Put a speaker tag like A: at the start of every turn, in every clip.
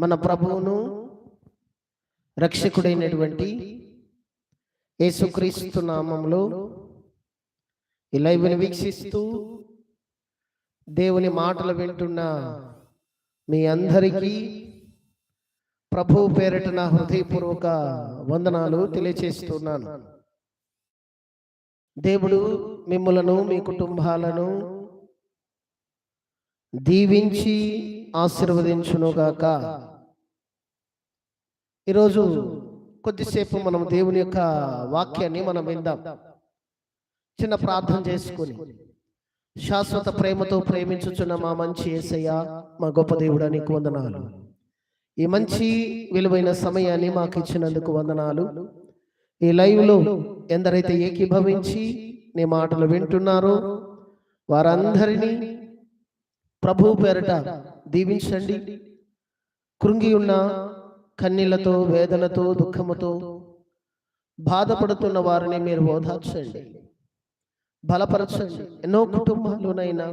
A: మన ప్రభువును రక్షకుడైనటువంటి యేసుక్రీస్తు నామంలో ఈ లైవ్ని వీక్షిస్తూ దేవుని మాటలు వింటున్న మీ అందరికీ ప్రభు పేరిట నా హృదయపూర్వక వందనాలు తెలియచేస్తున్నాను. దేవుడు మిమ్మలను మీ కుటుంబాలను దీవించి ఆశీర్వదించునుగాక. ఈరోజు కొద్దిసేపు మనం దేవుని యొక్క వాక్యాన్ని మనం విందాం. చిన్న ప్రార్థన చేసుకొని శాశ్వత ప్రేమతో ప్రేమించుచున్న మా మంచి యేసయ్య మా గొప్ప దేవుడా నీకు వందనాలు. ఈ మంచి విలువైన సమయాన్ని మాకు ఇచ్చినందుకు వందనాలు. ఈ లైవ్లో ఎందరైతే ఏకీభవించి నీ మాటలు వింటున్నారో వారందరినీ ప్రభు పేరట దీవించండి. కృంగి ఉన్న కన్నీళ్ళతో వేదనతో దుఃఖముతో బాధపడుతున్న వారిని మీరు ఓదార్చండి. బలపరచండి. ఎన్నో కుటుంబాలునైనా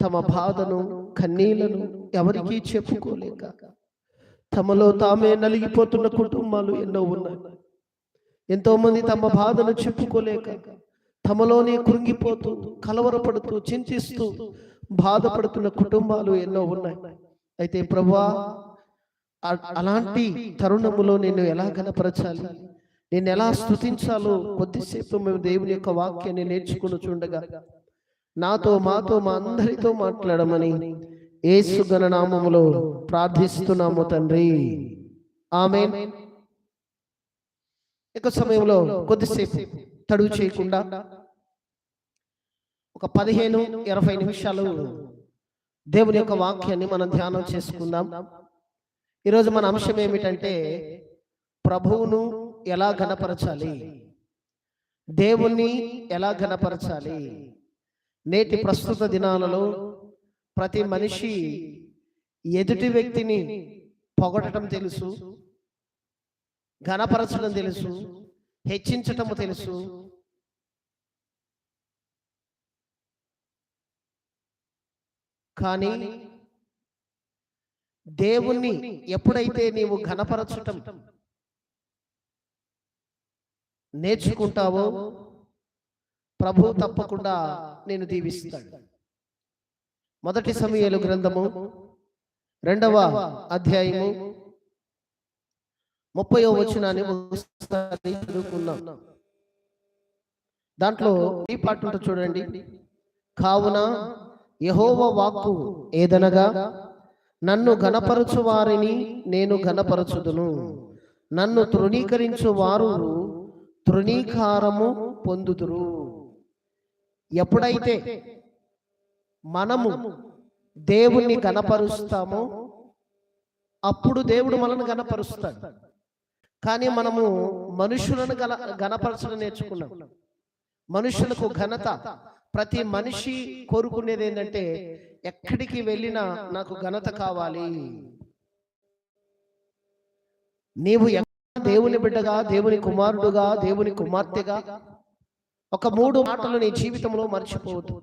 A: తమ బాధను కన్నీళ్ళను ఎవరికీ చెప్పుకోలేక తమలో తామే నలిగిపోతున్న కుటుంబాలు ఎన్నో ఉన్నాయి. ఎంతో మంది తమ బాధను చెప్పుకోలేక తమలోనే కృంగిపోతూ కలవరపడుతూ చింతిస్తూ బాధపడుతున్న కుటుంబాలు ఎన్నో ఉన్నాయి. అయితే ప్రభా అలాంటి తరుణములో నేను ఎలా కనపరచాలి? నేను ఎలా స్థుతించాలో కొద్దిసేపు మేము దేవుని యొక్క వాక్యాన్ని నేర్చుకుని చూడగా నాతో మాతో మా అందరితో మాట్లాడమని యేసు నామములో ప్రార్థిస్తున్నాము తండ్రి. ఆమె ఇక సమయంలో కొద్దిసేపు తడువు చేయకుండా ఒక పదిహేను ఇరవై నిమిషాలు దేవుని యొక్క వాక్యాన్ని మనం ధ్యానం చేసుకుందాం. ఈరోజు మన అంశం ఏమిటంటే ప్రభువును ఎలా ఘనపరచాలి? దేవుణ్ణి ఎలా ఘనపరచాలి? నేటి ప్రస్తుత దినాలలో ప్రతి మనిషి ఎదుటి వ్యక్తిని పొగడటం తెలుసు ఘనపరచడం తెలుసు హెచ్చించటము తెలుసు. కానీ దేవుణ్ణి ఎప్పుడైతే నీవు ఘనపరచటం నేర్చుకుంటావో ప్రభు తప్పకుండా నేను దీవిస్తాడు. మొదటి సమయాలు గ్రంథము రెండవ అధ్యాయము ముప్పయో వచనాన్ని చదువుకుందాం దాంట్లో ఈ పాట చూడండి. కావున యహోవ వాక్కు ఏదనగా? నన్ను ఘనపరచు వారిని నేను ఘనపరచుదును. నన్ను తృణీకరించు వారు తృణీకారము పొందుదురు. ఎప్పుడైతే మనము దేవుణ్ణి గణపరుస్తామో అప్పుడు దేవుడు మనల్ని గణపరుస్తాడు కానీ మనము మనుషులను గల గణపరచడం నేర్చుకున్నాం. మనుషులకు ఘనత ప్రతి మనిషి కోరుకునేది ఏంటంటే ఎక్కడికి వెళ్ళినా నాకు ఘనత కావాలి. నీవు ఎక్కడ దేవుని బిడ్డగా దేవుని కుమారుడుగా దేవుని కుమార్తెగా ఒక మూడు మాటలు నీ జీవితంలో మర్చిపోవద్దు.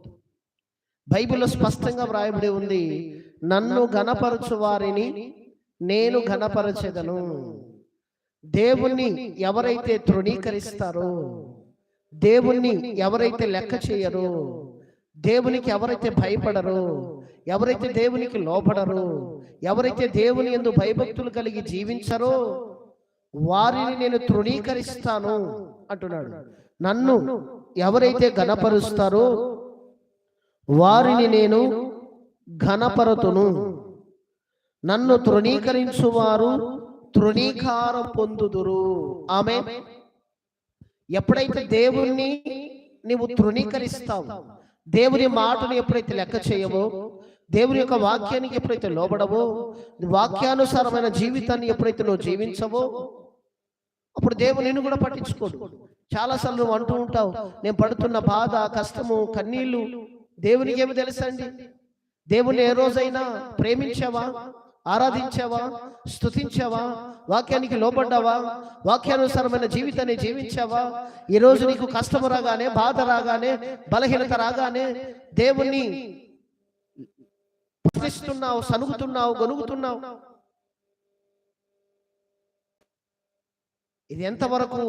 A: బైబిల్లో స్పష్టంగా వ్రాయబడి ఉంది నన్ను ఘనపరచు వారిని నేను ఘనపరచెదను. దేవుణ్ణి ఎవరైతే తృణీకరిస్తారో దేవుణ్ణి ఎవరైతే లెక్క చేయరో దేవునికి ఎవరైతే భయపడరో ఎవరైతే దేవునికి లోపడరో ఎవరైతే దేవుని ఎందు భయభక్తులు కలిగి జీవించరో వారిని నేను తృణీకరిస్తాను అంటున్నాడు. నన్ను ఎవరైతే ఘనపరుస్తారో వారిని నేను ఘనపరతును. నన్ను తృణీకరించువారు తృణీకారం పొందుదురు. ఆమె ఎప్పుడైతే దేవుణ్ణి నీవు తృణీకరిస్తావు దేవుని మాటను ఎప్పుడైతే లెక్క చేయవో దేవుని యొక్క వాక్యానికి ఎప్పుడైతే లోబడవో వాక్యానుసారమైన జీవితాన్ని ఎప్పుడైతే నువ్వు జీవించవో అప్పుడు దేవుడు నిన్ను కూడా పట్టించుకోడు. చాలాసార్లు నువ్వు అంటూ ఉంటావు నేను పడుతున్న బాధ కష్టము కన్నీళ్ళు దేవునికి ఏమి తెలుసండి? దేవుని ఏ రోజైనా ప్రేమించావా? ఆరాధించావా? స్థుతించావా వాక్యానికి లోపడ్డావా వాక్యానుసారమైన జీవితాన్ని జీవించావా? ఈరోజు నీకు కష్టము రాగానే బాధ రాగానే బలహీనత రాగానే దేవుణ్ణి ప్రశ్నిస్తున్నావు సనుగుతున్నావు గొనుగుతున్నావు ఇది ఎంతవరకు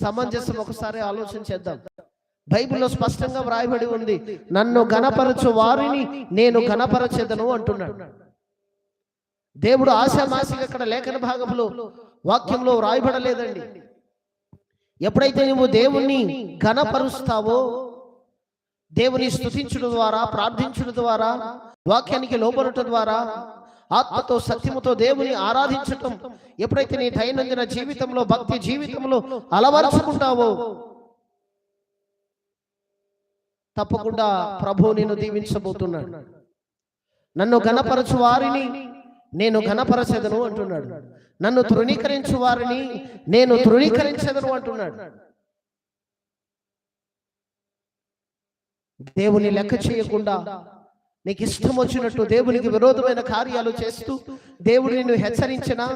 A: సమంజసం? ఒకసారి ఆలోచన చేద్దాం. బైబిల్లో స్పష్టంగా వ్రాయబడి ఉంది నన్ను గణపరచు వారిని నేను గణపరచెదను అంటున్నాడు. దేవుడు ఆశామాసిగా ఇక్కడ లేఖన భాగంలో వాక్యంలో వ్రాయబడలేదండి. ఎప్పుడైతే నువ్వు దేవుణ్ణి ఘనపరుస్తావో దేవుని స్తుతించడం ద్వారా ప్రార్థించడం ద్వారా వాక్యానికి లోబడటం ద్వారా ఆత్మతో సత్యముతో దేవుని ఆరాధించటం. ఎప్పుడైతే నీ దైనందిన జీవితంలో భక్తి జీవితంలో అలవరుచుకుంటావో తప్పకుండా ప్రభు నేను దీవించబోతున్నాడు. నన్ను ఘనపరచు వారిని నేను ఘనపరచెదను అంటున్నాడు. నన్ను తృణీకరించు వారిని నేను తృణీకరించెదను అంటున్నాడు. దేవుని లెక్క చేయకుండా నీకు ఇష్టం వచ్చినట్టు దేవునికి విరోధమైన కార్యాలు చేస్తూ దేవుడు నిన్ను హెచ్చరించినా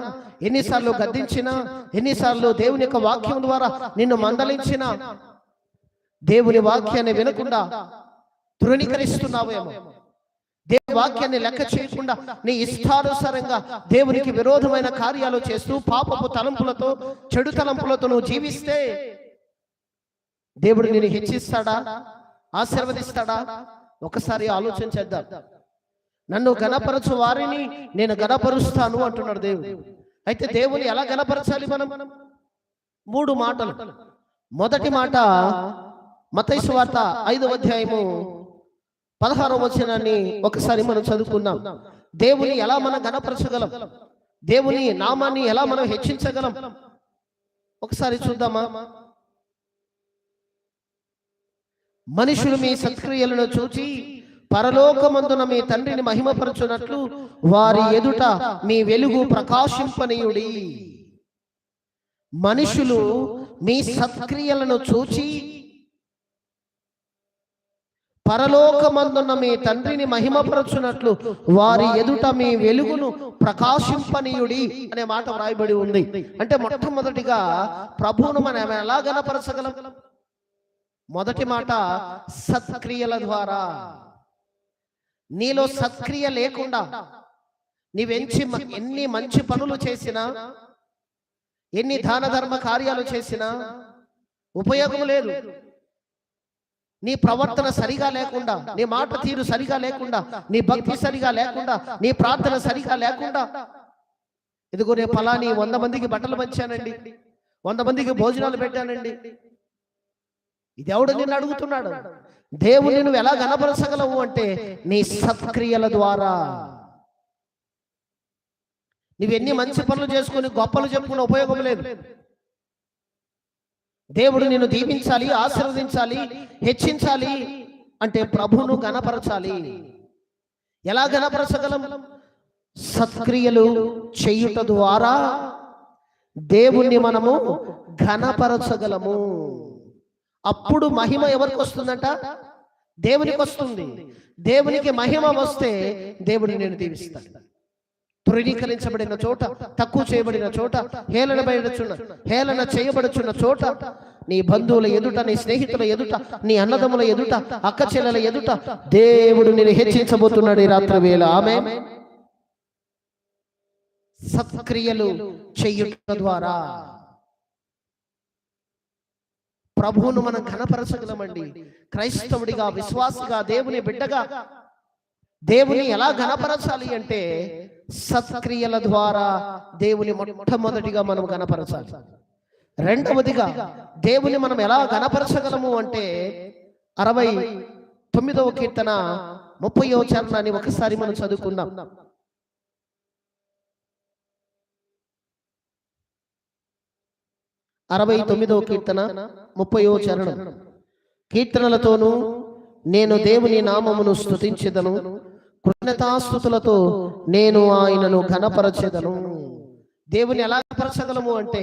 A: ఎన్నిసార్లు గద్దించినా ఎన్నిసార్లు దేవుని యొక్క వాక్యం ద్వారా నిన్ను మందలించినా దేవుని వాక్యాన్ని వినకుండా తృణీకరిస్తున్నావేమో. దేవుని వాక్యాన్ని లెక్క చేయకుండా నీ ఇష్టానుసారంగా దేవునికి విరోధమైన కార్యాలు చేస్తూ పాపపు తలంపులతో చెడు తలంపులతో నువ్వు జీవిస్తే దేవుడు నేను హెచ్చిస్తాడా? ఆశీర్వదిస్తాడా? ఒకసారి ఆలోచన చేద్దాం. నన్ను గణపరచు వారిని నేను గణపరుస్తాను అంటున్నాడు దేవుడు. అయితే దేవుని ఎలా గణపరచాలి మనం? మూడు మాటలు. మొదటి మాట మతైసు వార్త ఐదవ అధ్యాయము పదహారవ వచనాన్ని ఒకసారి మనం చదువుకుందాం. దేవుని ఎలా మనం గణపరచగలం? దేవుని నామాన్ని ఎలా మనం హెచ్చించగలం? ఒకసారి చూద్దామా? మనుషులు మీ సత్క్రియలను చూచి పరలోకమందున మీ తండ్రిని మహిమపరచునట్లు వారి ఎదుట మీ వెలుగు ప్రకాశింపనీయుడి. మనుషులు మీ సత్క్రియలను చూచి పరలోకమందున్న మీ తండ్రిని మహిమపరచునట్లు వారి ఎదుట మీ వెలుగును ప్రకాశింపనీయుడి అనే మాట వ్రాయబడి ఉంది. అంటే మొట్టమొదటిగా ప్రభువును మనం ఎలా గనపరచగలం మొదటి మాట సత్క్రియల ద్వారా. నీలో సత్క్రియ లేకుండా నీవెంచి ఎన్ని మంచి పనులు చేసినా ఎన్ని దాన ధర్మ కార్యాలు చేసినా ఉపయోగం లేదు. నీ ప్రవర్తన సరిగా లేకుండా నీ మాట తీరు సరిగా లేకుండా నీ భక్తి సరిగా లేకుండా నీ ప్రార్థన సరిగా లేకుండా. ఇదిగో రేపు ఫలాని వంద మందికి బట్టలు పంచానండి. వంద మందికి భోజనాలు పెట్టానండి. ఇది ఎవడు నిన్ను అడుగుతున్నాడు? దేవుని నువ్వు ఎలా గనపరచగలవు అంటే నీ సత్క్రియల ద్వారా. నువ్వెన్ని మంచి పనులు చేసుకుని గొప్పలు చెప్పుకునే ఉపయోగం లేదు. దేవుడు నిన్ను దీవించాలి ఆశీర్వదించాలి హెచ్చించాలి అంటే ప్రభువును గణపరచాలి. ఎలా గణపరచగలం? సత్క్రియలు చేయుట ద్వారా దేవుణ్ణి మనము ఘనపరచగలము అప్పుడు మహిమ ఎవరికి వస్తుందంట? దేవునికి వస్తుంది. దేవునికి మహిమ వస్తే దేవుడు నేను దీవిస్తాడు తృణీకరించబడిన చోట తక్కువ చేయబడిన చోట హేళనబడిన చున్న హేళన చేయబడుచున్న చోట నీ బంధువుల ఎదుట నీ స్నేహితుల ఎదుట నీ అన్నదమ్ముల ఎదుట అక్క చెల్లెల ఎదుట దేవుడు నేను హెచ్చించబోతున్నాడు ఈ రాత్రి వేళ. ఆమె సత్క్రియలు చెయ్యుట ద్వారా ప్రభువును మనం ఘనపరచగలమండి. క్రైస్తవుడిగా విశ్వాసిగా దేవుని బిడ్డగా దేవుని ఎలా ఘనపరచాలి అంటే సత్క్రియల ద్వారా దేవుని మొట్టమొదటిగా మనం ఘనపరచాలి. రెండవదిగా దేవుని మనం ఎలా ఘనపరచగలము అంటే అరవై తొమ్మిదవ కీర్తన ముప్పయో చరణాన్ని ఒకసారి మనం చదువుకుందాం. అరవై తొమ్మిదవ కీర్తన ముప్పయో చరణం. కీర్తనలతోనూ నేను దేవుని నామమును స్తుతించెదను. కృతజ్ఞతాస్థుతులతో నేను ఆయనను ఘనపరచెదను. దేవుని ఎలా పరచగలము అంటే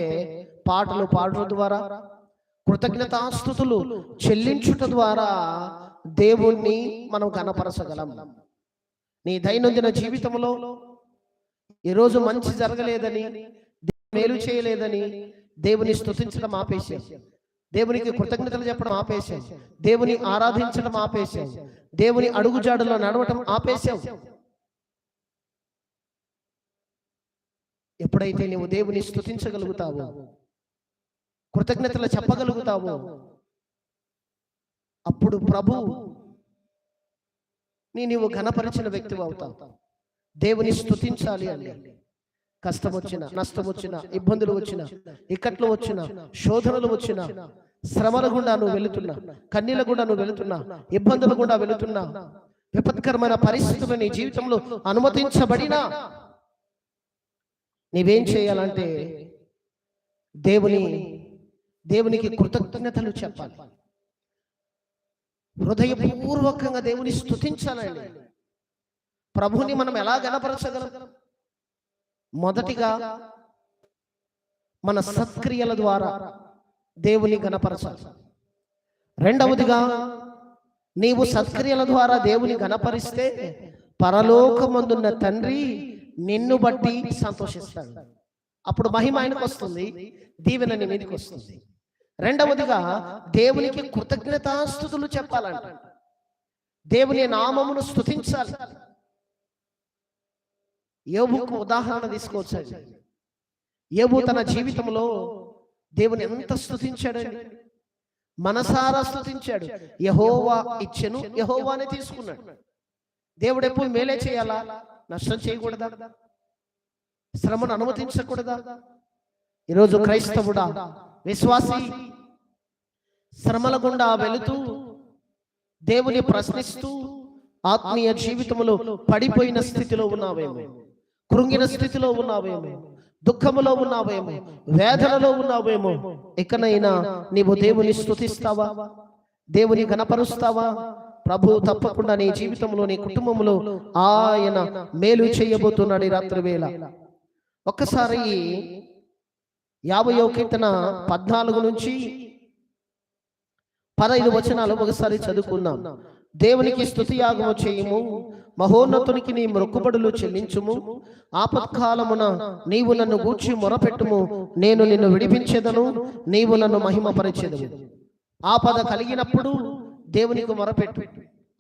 A: పాటలు పాడటం ద్వారా కృతజ్ఞతాస్థుతులు చెల్లించుట ద్వారా దేవుణ్ణి మనం కనపరచగలం నీ దైనందిన జీవితంలో ఈరోజు మంచి జరగలేదని మేలు చేయలేదని దేవుని స్థుతించడం ఆపేసాం దేవునికి కృతజ్ఞతలు చెప్పడం ఆపేసాం దేవుని ఆరాధించడం ఆపేసాం దేవుని అడుగుజాడులో నడవటం ఆపేసాం ఎప్పుడైతే నువ్వు దేవుని స్తుతించగలుగుతావో కృతజ్ఞతలు చెప్పగలుగుతావో అప్పుడు ప్రభు నీ నీవు ఘనపరిచిన వ్యక్తి అవుతావు. దేవుని స్తుతించాలి అండి. కష్టం వచ్చిన నష్టం వచ్చిన ఇబ్బందులు వచ్చిన ఇక్కట్లు వచ్చిన శోధనలు వచ్చిన శ్రమల గుండా నువ్వు వెళుతున్నా కన్నీల గుండా నువ్వు వెళుతున్నా ఇబ్బందుల గుండా వెళుతున్నా విపత్కరమైన పరిస్థితులు నీ జీవితంలో అనుమతించబడినా నీవేం చేయాలంటే దేవుని దేవునికి కృతజ్ఞతలు చెప్పాలి. హృదయపూర్వకంగా దేవుని స్తుతించాలండి. ప్రభుని మనం ఎలా గణపరచగలం? మొదటిగా మన సత్క్రియల ద్వారా దేవుని గణపరచాలి. రెండవదిగా నీవు సత్క్రియల ద్వారా దేవుని గణపరిస్తే పరలోకమందున్న తండ్రి నిన్ను బట్టి సంతోషిస్తాడు. అప్పుడు మహిమ ఆయనకు వస్తుంది దీవెన నీ మీదకి వస్తుంది. రెండవదిగా దేవునికి కృతజ్ఞతాస్థుతులు చెప్పాలంట. దేవుని నామమును స్తుతించాలి. యోబుకు ఉదాహరణ తీసుకోవచ్చండి యోబు తన జీవితంలో దేవుని ఎంత స్తుతించాడండి మనసారా స్తుతించాడు యహోవా ఇచ్చెను యహోవానే తీసుకున్నాడు. దేవుడు ఎప్పుడు మేలే చేయాలా? నష్టం చేయకూడదా? శ్రమను అనుమతించకూడదా? ఈరోజు క్రైస్తవుడా? విశ్వాసి? శ్రమల గుండా వెళుతూ దేవుని ప్రశ్నిస్తూ ఆత్మీయ జీవితంలో పడిపోయిన స్థితిలో ఉన్నావేమో? కృంగిన స్థితిలో ఉన్నావేమో దుఃఖములో ఉన్నావేమో వేదనలో ఉన్నావేమో ఇకనైనా నీవు దేవుని స్థుతిస్తావా దేవుని గణపరుస్తావా ప్రభు తప్పకుండా నీ జీవితంలో నీ కుటుంబంలో ఆయన మేలు చేయబోతున్నాడు ఈ రాత్రి వేళ ఒక్కసారి యాభయో కీర్తన పద్నాలుగు నుంచి పదహైదు వచనాలు ఒకసారి చదువుకుందాం. దేవునికి స్తుతి యాగము చేయము మహోన్నతునికి నీ మొక్కుబడులు చెల్లించుము. ఆపత్కాలమున నీవు నన్ను గూర్చి మొరపెట్టుము. నేను నిన్ను విడిపించెదను. నీవు నన్ను మహిమపరిచెదను ఆపద కలిగినప్పుడు దేవునికి మొరపెట్టు.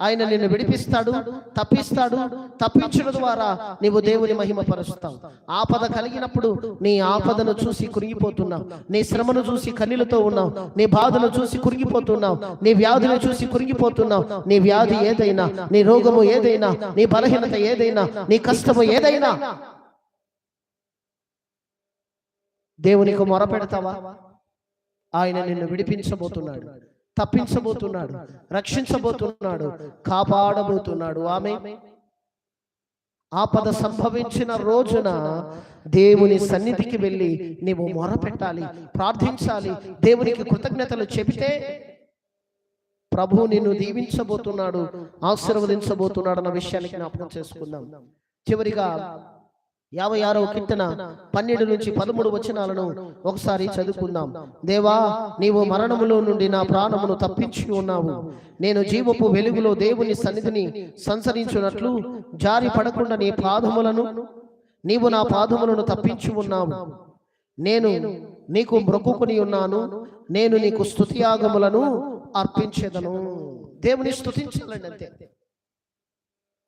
A: ఆయన నిన్ను విడిపిస్తాడు తప్పిస్తాడు తప్పించడం ద్వారా నీవు దేవుని మహిమపరుస్తావు. ఆపద కలిగినప్పుడు నీ ఆపదను చూసి కురిగిపోతున్నావు. నీ శ్రమను చూసి కన్నీలతో ఉన్నావు. నీ బాధను చూసి కురిగిపోతున్నావు. నీ వ్యాధిని చూసి కురిగిపోతున్నావు. నీ వ్యాధి ఏదైనా నీ రోగము ఏదైనా నీ బలహీనత ఏదైనా నీ కష్టము ఏదైనా. దేవునికి మొరపెడతావా? ఆయన నిన్ను విడిపించబోతున్నాడు. తప్పించబోతున్నాడు రక్షించబోతున్నాడు కాపాడబోతున్నాడు. ఆమె ఆపద సంభవించిన రోజున దేవుని సన్నిధికి వెళ్ళి నీవు మొరపెట్టాలి ప్రార్థించాలి దేవునికి కృతజ్ఞతలు చెబితే ప్రభు నిన్ను దీవించబోతున్నాడు ఆశీర్వదించబోతున్నాడు అన్న విషయాన్ని జ్ఞాపకం చేసుకుందాం. చివరిగా యాభై ఆరవ కీర్తన పన్నెండు నుంచి పదమూడు వచనాలను ఒకసారి చదువుకుందాం. దేవా నీవు మరణములో నుండి నా ప్రాణమును తప్పించి ఉన్నావు. నేను జీవపు వెలుగులో దేవుని సన్నిధిని సంచరించున్నట్లు జారి పడకుండా నీ పాదములను నీవు నా పాదములను తప్పించి ఉన్నావు. నేను నీకు మ్రొక్కుని ఉన్నాను. నేను నీకు స్తుతియాగములను అర్పించేదను. దేవుని స్తుతించాలండి అంతే.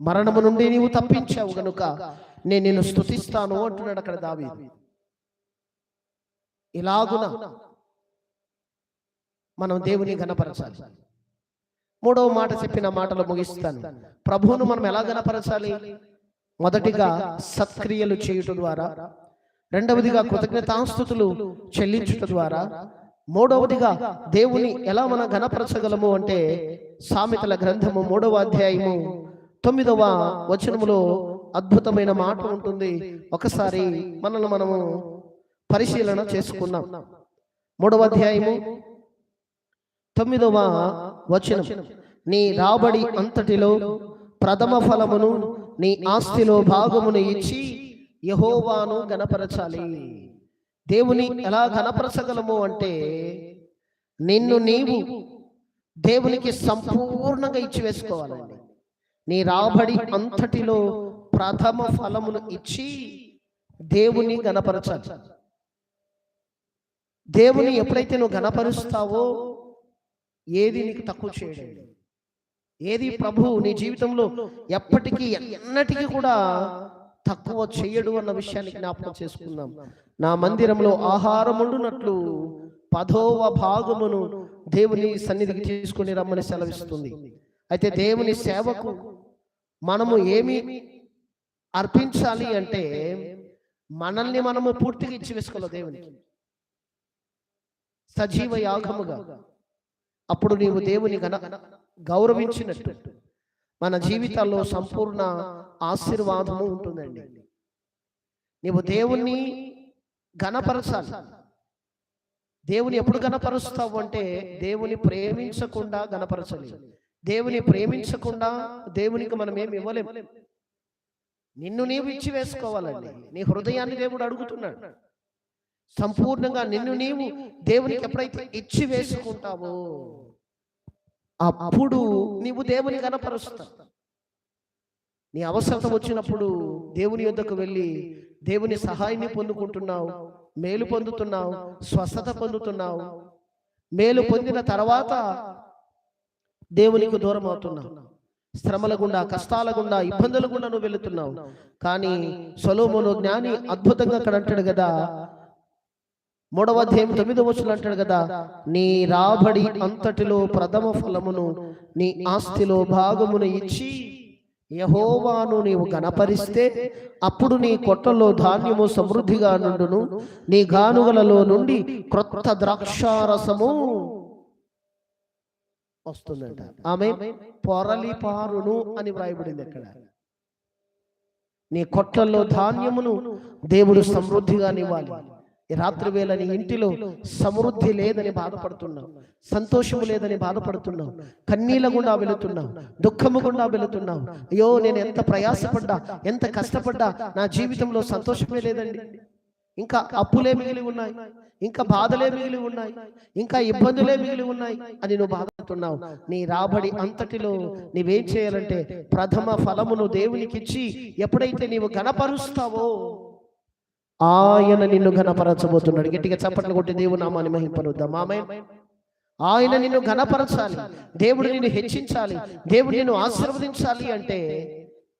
A: మరణము నుండి నీవు తప్పించావు గనుక నేను నిన్ను స్తుతిస్తాను అంటున్నాడు అక్కడ దావి ఇలాగున మనం దేవుని గణపరచాలి. మూడవ మాట చెప్పిన మాటలు ముగిస్తాను. ప్రభువును మనం ఎలా గణపరచాలి? మొదటిగా సత్క్రియలు చేయుట ద్వారా రెండవదిగా కృతజ్ఞతాస్థుతులు చెల్లించుట ద్వారా మూడవదిగా దేవుని ఎలా మనం గణపరచగలము అంటే సామెతల గ్రంథము మూడవ అధ్యాయము తొమ్మిదవ వచనములో అద్భుతమైన మాట ఉంటుంది. ఒకసారి మనల్ని మనము పరిశీలన చేసుకున్నాం మూడవ అధ్యాయము తొమ్మిదవ వచనం. నీ రాబడి అంతటిలో ప్రథమ ఫలమును నీ ఆస్తిలో భాగమును ఇచ్చి యహోవాను గణపరచాలి. దేవుని ఎలా గణపరచగలము అంటే నిన్ను నీవు దేవునికి సంపూర్ణంగా ఇచ్చి వేసుకోవాలండి నీ రాబడి అంతటిలో ప్రథమ ఫలమును ఇచ్చి దేవుని గణపరచాలి. దేవుని ఎప్పుడైతే నువ్వు గణపరుస్తావో ఏది నీకు తక్కువ చేయడం ఏది ప్రభు నీ జీవితంలో ఎప్పటికీ ఎన్నటికీ కూడా తక్కువ చేయడు అన్న విషయాన్ని జ్ఞాపకం చేసుకుందాం. నా మందిరంలో ఆహారం ఉండునట్లు పదోవ భాగమును దేవుని సన్నిధికి తీసుకుని రమ్మని సెలవిస్తుంది. అయితే దేవుని సేవకు మనము ఏమి అర్పించాలి అంటే మనల్ని మనము పూర్తిగా ఇచ్చి వేసుకోవాలి దేవునికి. సజీవ యాగముగా. అప్పుడు నీవు దేవుని గణ గౌరవించినట్టు. మన జీవితాల్లో సంపూర్ణ ఆశీర్వాదము ఉంటుందండి. నీవు దేవుణ్ణి గణపరచాలి దేవుని ఎప్పుడు గణపరుస్తావు అంటే దేవుని ప్రేమించకుండా గణపరచాలి దేవుని ప్రేమించకుండా దేవునికి మనం ఏమి ఇవ్వలేము నిన్ను నీవు ఇచ్చి వేసుకోవాలండి నీ హృదయాన్ని దేవుడు అడుగుతున్నాడు. సంపూర్ణంగా నిన్ను నీవు దేవునికి ఎప్పుడైతే ఇచ్చి వేసుకుంటావో అప్పుడు నీవు దేవుని గణపరుస్తావు నీ అవసరం వచ్చినప్పుడు దేవుని యొద్దకు వెళ్ళి దేవుని సహాయాన్ని పొందుకుంటున్నావు మేలు పొందుతున్నావు స్వస్థత పొందుతున్నావు మేలు పొందిన తర్వాత దేవునికి దూరం అవుతున్నావు శ్రమల గుండా కష్టాల గుండా ఇబ్బందుల గుండా నువ్వు వెళుతున్నావు. కానీ సొలోమోను జ్ఞాని అద్భుతంగా అక్కడ అంటాడు కదా. మూడవ అధ్యాయం తొమ్మిదవ వచనం అంటాడు కదా నీ రాబడి అంతటిలో ప్రథమ ఫలమును నీ ఆస్తిలో భాగమును ఇచ్చి యహోవాను నీవు గణపరిస్తే అప్పుడు నీ కొట్టలో ధాన్యము సమృద్ధిగా నుండును నీ గానుగలలో నుండి క్రొత్త ద్రాక్షారసము వస్తుందంట. ఆమె పొరలి పారును అని వ్రాయబడింది అక్కడ. నీ కొట్లలో ధాన్యమును దేవుడు సమృద్ధిగా నివ్వాలి. ఈ రాత్రి వేళ నీ ఇంటిలో సమృద్ధి లేదని బాధపడుతున్నావు. సంతోషము లేదని బాధపడుతున్నావు. కన్నీళ్ళ గుండా వెళుతున్నావు. దుఃఖము గుండా వెళుతున్నావు. అయ్యో నేను ఎంత ప్రయాసపడ్డా ఎంత కష్టపడ్డా నా జీవితంలో సంతోషమే లేదండి. ఇంకా అప్పులే మిగిలి ఉన్నాయి. ఇంకా బాధలే మిగిలి ఉన్నాయి. ఇంకా ఇబ్బందులే మిగిలి ఉన్నాయి అని నువ్వు బాధపడుతున్నావు. నీ రాబడి అంతటిలో నీవేం చేయాలంటే ప్రథమ ఫలమును దేవునికి ఇచ్చి ఎప్పుడైతే నీవు గణపరుస్తావో ఆయన నిన్ను ఘనపరచబోతున్నాడు. గట్టిగా చప్పట్లు కొట్టి దేవుడు నామాన్ని మహింపనుద్దాం. ఆమె ఆయన నిన్ను ఘనపరచాలి. దేవుడు నిన్ను హెచ్చించాలి. దేవుడు నిన్ను ఆశీర్వదించాలి అంటే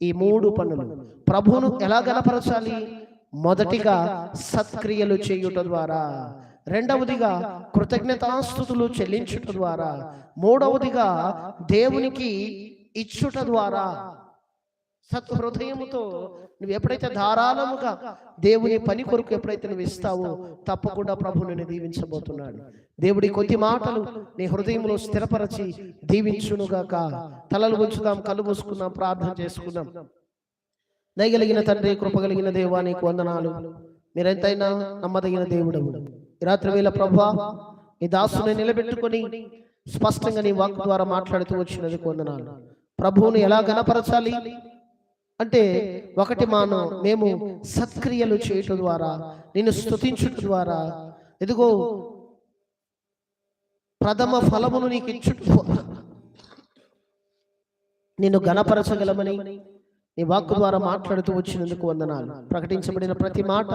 A: ఈ మూడు పనులు. ప్రభువును ఎలా గణపరచాలి మొదటిగా సత్క్రియలు చేయుట ద్వారా రెండవదిగా కృతజ్ఞతాస్థుతులు చెల్లించుట ద్వారా మూడవదిగా దేవునికి ఇచ్చుట ద్వారా సత్ హృదయముతో నువ్వు ఎప్పుడైతే ధారాళముగా దేవుని పని కొరకు ఎప్పుడైతే నువ్వు ఇస్తావో తప్పకుండా ప్రభు నిన్ను దీవించబోతున్నాడు దేవుడి కొద్ది మాటలు నీ హృదయంలో స్థిరపరచి దీవించునుగాక తలలు ఉంచుదాం కళ్ళు మూసుకుందాం ప్రార్థన చేసుకుందాం. దయగలిగిన తండ్రి కృపగలిగిన దేవానికి వందనాలు. మీరెంతైనా నమ్మదగిన దేవుడవు. రాత్రి వేళ ప్రభా నీ దాసుని నిలబెట్టుకొని స్పష్టంగా నీ వాక్ ద్వారా మాట్లాడుతూ వచ్చినందుకు వందనాలు. ప్రభువుని ఎలా గణపరచాలి? అంటే ఒకటి మాను మేము సత్క్రియలు చేయటం ద్వారా నిన్ను స్తుతించుట ద్వారా. ఎదుగో ప్రథమ ఫలమును నీకు ఇచ్చుట నిన్ను గణపరచగలమని నీ వాక్కు ద్వారా మాట్లాడుతూ వచ్చినందుకు వందనాలు. ప్రకటించబడిన ప్రతి మాట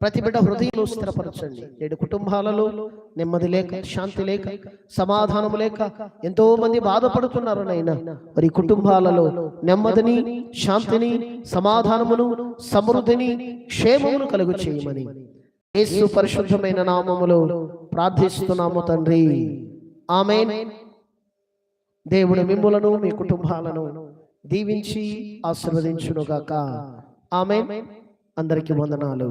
A: ప్రతి బిడ్డ హృదయంలో స్థిరపరచండి. నేడు కుటుంబాలలో నెమ్మది లేక శాంతి లేక సమాధానం లేక ఎంతో మంది బాధపడుతున్నారు నైనా మరి కుటుంబాలలో నెమ్మదిని శాంతిని సమాధానమును సమృద్ధిని క్షేమమును కలుగు చేయమని. యేసు పరిశుద్ధమైన నామములో ప్రార్థిస్తున్నాము తండ్రి. ఆమెన్. దేవుడు మిమ్ములను మీ కుటుంబాలను దీవించి ఆశీర్వదించునుగాక. ఆమె అందరికీ వందనాలు.